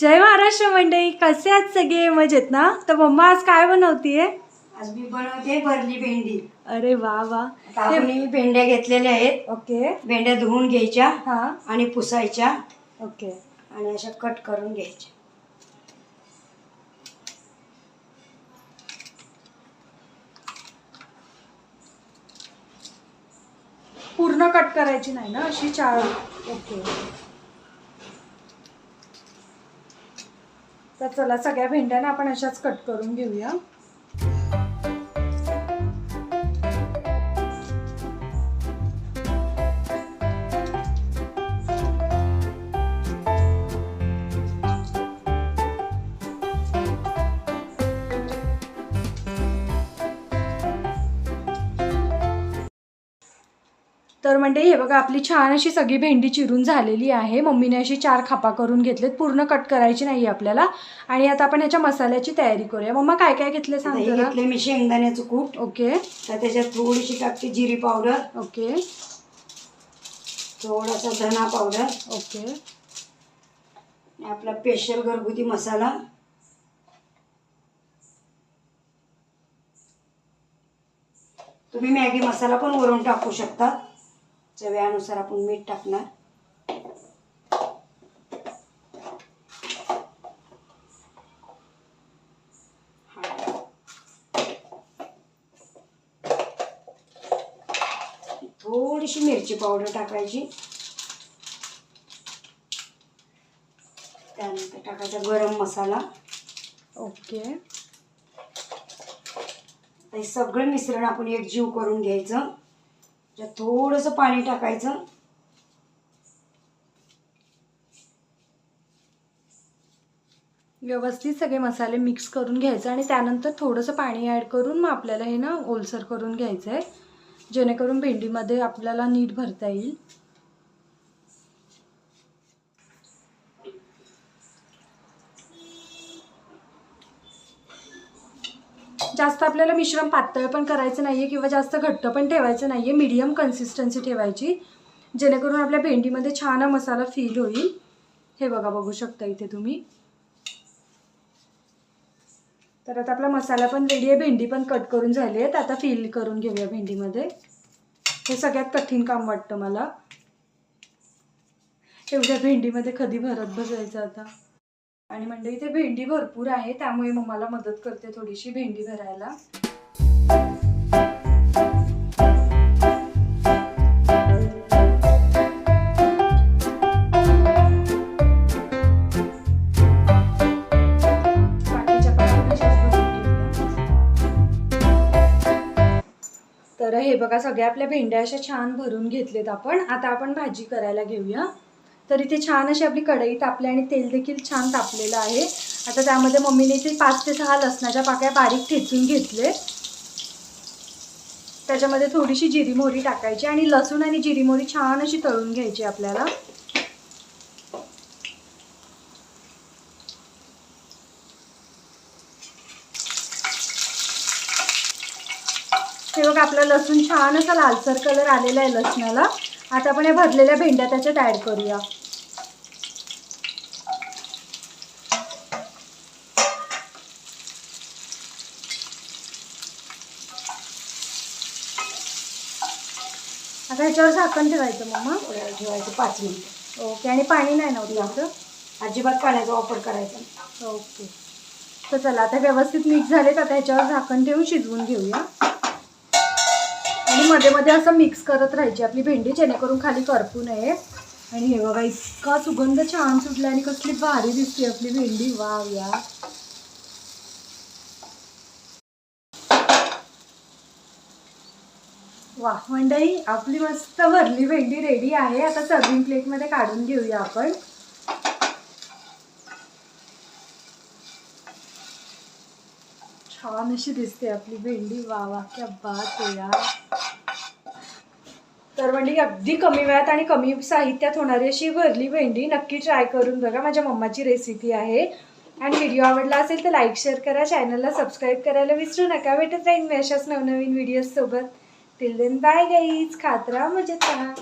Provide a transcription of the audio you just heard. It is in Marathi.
जय महाराष्ट्र मंडळी कसे आहेत सगळे? मजेत ना? तर मम्मा आज काय बनवतीये? आज मी बनवते भरली भेंडी. अरे वा वा. आता भेंड्या घेतलेल्या आहेत. ओके. भेंड्या धुवून घ्यायच्या हा. आणि पुसायच्या. ओके. आणि अशा कट करून घ्यायच्या. पूर्ण कट करायची नाही ना अशी चार ओके. तर चला सगळ्या भेंड्यांना आपण अशाच कट करून घेऊया. तर म्हणजे हे बघा आपली छान अशी सगळी भेंडी चिरून झालेली आहे. मम्मीने अशी चार खापा करून घेतलेत. पूर्ण कट करायची नाही आपल्याला. आणि आता आपण ह्याच्या मसाल्याची तयारी करूया. मम्मा काय काय घेतले आता सांग जरा. घेतले मी शेंगदाण्याचं कूट. ओके. तर त्याच्यात थोडीशी टाकते जिरी पावडर. ओके. थोडासा धना पावडर. ओके. आपला स्पेशल घरगुती मसाला. तुम्ही मॅगी मसाला पण वरून टाकू शकता. चव्यानुसार आपण मीठ टाकणार. थोडीशी मिरची पावडर टाकायची. त्यानंतर टाकायचा गरम मसाला. ओके. हे सगळं मिश्रण आपण एकजीव करून घ्यायचं. त्यात थोडंसं पाणी टाकायचं. व्यवस्थित सगळे मसाले मिक्स करून घ्यायचे आणि त्यानंतर थोडंसं पाणी ॲड करून मग आपल्याला हे ना ओलसर करून घ्यायचं आहे जेणेकरून भेंडीमध्ये आपल्याला नीट भरता येईल. जास्त आपल्याला मिश्रण पातळ पण करायचं नाही आहे किंवा जास्त घट्ट पण ठेवायचं नाही आहे मीडियम कन्सिस्टन्सी ठेवायची. जेणेकरून आपल्या भेंडीमध्ये छान हा मसाला फील होईल. हे बघा बघू शकता इथे तुम्ही. तर आता आपला मसाला पण रेडी आहे भेंडी पण कट करून झाली आहेत आता फील करून घेऊया भेंडीमध्ये. हे सगळ्यात कठीण काम वाटतं मला. एवढ्या भेंडीमध्ये कधी भरत बसायचं आता? आणि म्हणजे इथे भेंडी भरपूर आहे त्यामुळे मम्माला मला मदत करते थोडीशी भेंडी भरायला. तर हे बघा सगळ्या आपल्या भेंड्या अशा छान भरून घेतलेत आपण. आता आपण भाजी करायला घेऊया. तर इथे छान अशी आपली कढई तापली आणि तेल देखील छान तापलेलं आहे. आता त्यामध्ये मम्मीने इथे पाच ते सहा लसणाच्या पाकळ्या बारीक ठेचून घेतले. त्याच्यामध्ये थोडीशी जिरी मोहरी टाकायची आणि लसूण आणि जिरी मोहरी छान अशी तळून घ्यायची आपल्याला. हे बघा आपला लसूण छान असा लालसर कलर आलेला आहे लसणाला. आता आपण या भरलेल्या भेंड्या त्याच्यात ॲड करूया. आता ह्याच्यावर झाकण ठेवायचं मम्मा थोड्या वेळ ठेवायचं पाच मिनिटं. ओके आणि पाणी नाही नव्हतं याचं अजिबात पाण्याचा वापर करायचा नाही. ओके. तर चला आता व्यवस्थित मिक्स झालेत आता ह्याच्यावर झाकण ठेवून शिजवून घेऊया. आणि मध्ये मध्ये असं मिक्स करत राहायची आपली भेंडी जेणेकरून खाली करपू नये. आणि हे बघा इतका सुगंध छान सुटला आणि कसली भारी दिसते आपली भेंडी. वाव या वा मंडळी आपली मस्त भरली भेंडी रेडी आहे. आता सर्विंग प्लेटमध्ये काढून घेऊया आपण. छान अशी दिसते आपली भेंडी. वा वा क्या बात आहे यार. तर म्हणजे अगदी कमी वेळात आणि कमी साहित्यात होणारी अशी भरली भेंडी नक्की ट्राय करून बघा. माझ्या मम्माची रेसिपी आहे. आणि व्हिडिओ आवडला असेल तर लाईक शेअर करा. चॅनलला सबस्क्राईब करायला विसरू नका. भेटत राहील मी अशाच नवनवीन व्हिडिओजसोबत टिल देन बाय गाईज खात राहा मजेत राहा